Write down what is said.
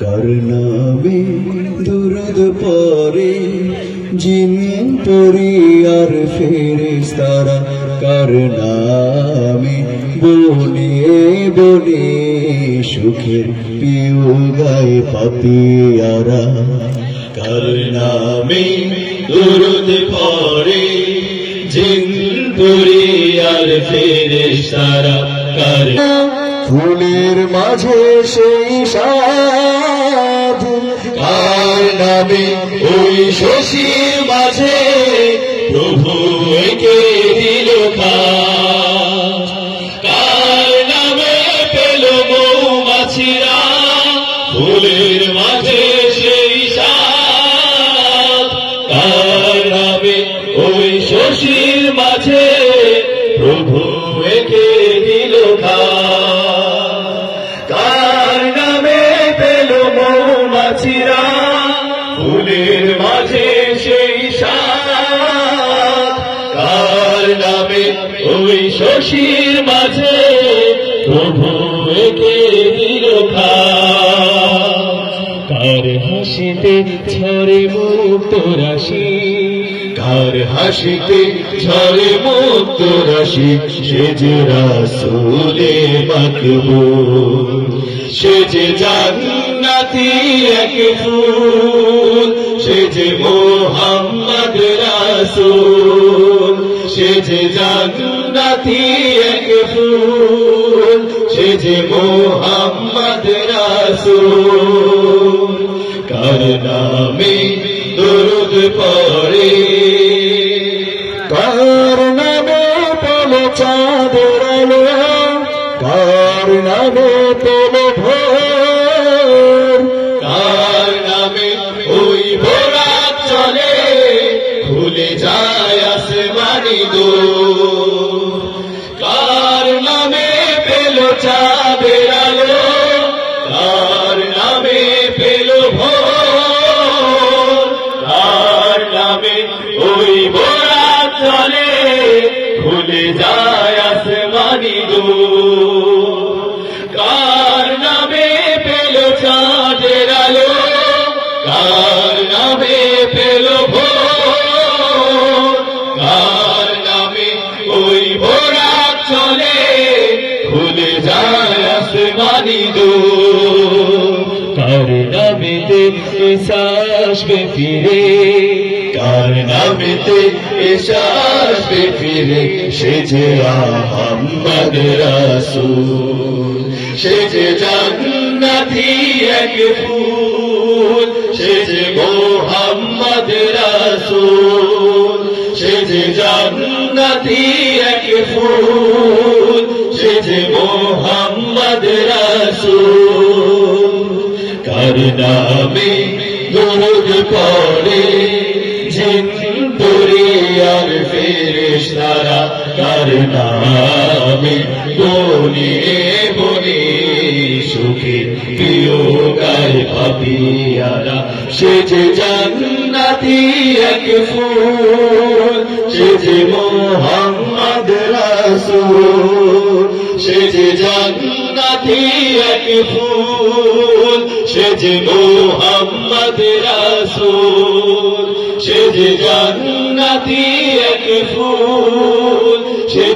কার নামে দুরুদ পরে জিন পরি আর ফেরেস তারা কার নামে বনে বনে সুখের পিউ গায়ে পাপিয়ারা। কার নামে দুরুদ পরে জিন পরি আর ফেরেস তারা কার ফুলের মাঝে সেই সাধু কার নামে ওই শশীর মাঝে প্রভু একে দিল। কার নামে পেল মৌমাছিরা, ফুলের মাঝে সেই সাধ কার নামে ওই শশীর মাঝে প্রভু একে মৌমাছিরা ফুলের মাঝে সেই কার নামে ওই শশীর মাঝে প্রভু একে কার হাসিতে ঝরে মুক্ত রাশি? কার হাসিতে ঝরে মুক্ত রাশি? সে যে রাসূলে মাকবুল, সে যে জান্নাতি এক ফুল। সে যে মোহাম্মদ রাসূল, সে যে জান্নাতি এক ফুল। সে যে মোহাম্মদ রাসূল, কার নামে দরুদ পড়ে। কার নামে পেল চাঁদের আলো, কার নামে পেল ভোর কার নামে পেল চাঁদের আলো? কার নামে পেল ভোর? কার নামে ওই বোরা চলে? ভুলে যায় আসমানি দোর। চলে, ভুলে যায় আসমানি দোর। কার নামেতে এসাসবে ফিরে, কার নামেতে এসাসবে ফিরে, সে যে আহম্মদ রাসূল, সে যে জান্নাতি এক ফুল, সে যে রাসূল, সে যে সে যে মোহাম্মদ রাসূল। কার নামে দরুদ পড়ে জিন দুরিয়ার ফেরেশতারা সে যে জান্নাতি এক ফুল। সে যে মোহাম্মদ রাসূল সে যে জান্নাতি এক ফুল সে যে মোহাম্মদ রাসূল সে যে জান্নাতি এক ফুল সে